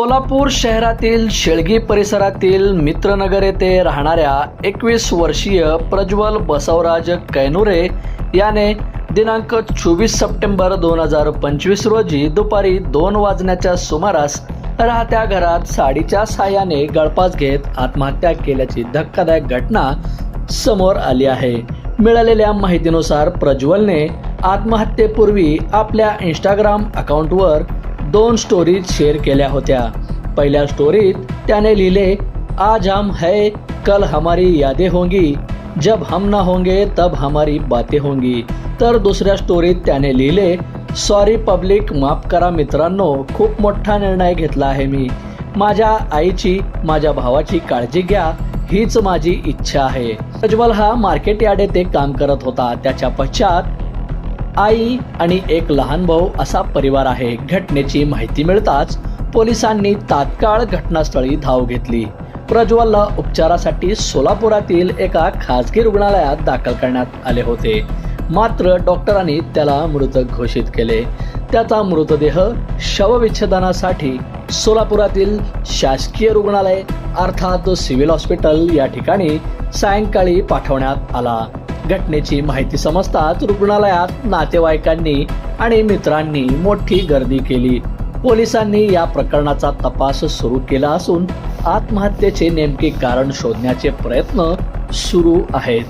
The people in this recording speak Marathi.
सोलापूर शहरातील शेळगी परिसरातील मित्रनगर येथे राहणाऱ्या एकवीस वर्षीय प्रज्वल बसवराज कैनुरे याने दिनांक चोवीस सप्टेंबर दोन हजार पंचवीस रोजी दुपारी दोन वाजण्याच्या सुमारास राहत्या घरात साडीच्या साह्याने गळपास घेत आत्महत्या केल्याची धक्कादायक घटना समोर आली आहे. मिळालेल्या माहितीनुसार प्रज्वलने आत्महत्येपूर्वी आपल्या इंस्टाग्राम अकाउंटवर दोन स्टोरीज शेअर केल्या होत्या. पहिल्या स्टोरीत त्याने लिहिले, आज हम है, कल हमारी यादें होंगी. जब हम ना होंगे, तब हमारी बातें होंगी. तर दुसऱ्या स्टोरीत त्याने लिहिले सॉरी पब्लिक माफ़ करा मित्रांनो, खूप मोठा निर्णय घेतला आहे मी. माझ्या आईची, माझ्या भावाची काळजी घ्या, हीच माझी इच्छा आहे. प्रज्वल हा मार्केट यार्ड येथे काम करत होता. त्याच्या पश्चात आई आणि एक लहान भाऊ असा परिवार आहे. घटनेची माहिती मिळताच पोलिसांनी तात्काळ घटनास्थळी धाव घेतली. प्रज्वलला उपचारासाठी सोलापुरातील एका खासगी रुग्णालयात दाखल करण्यात आले होते. मात्र डॉक्टरांनी त्याला मृत घोषित केले. त्याचा मृतदेह शवविच्छेदनासाठी सोलापुरातील शासकीय रुग्णालय अर्थात सिव्हिल हॉस्पिटल या ठिकाणी सायंकाळी पाठवण्यात आला. घटनेची माहिती समजताच रुग्णालयात नातेवाईकांनी आणि मित्रांनी मोठी गर्दी केली. पोलिसांनी या प्रकरणाचा तपास सुरू केला असून आत्महत्येचे नेमके कारण शोधण्याचे प्रयत्न सुरू आहेत.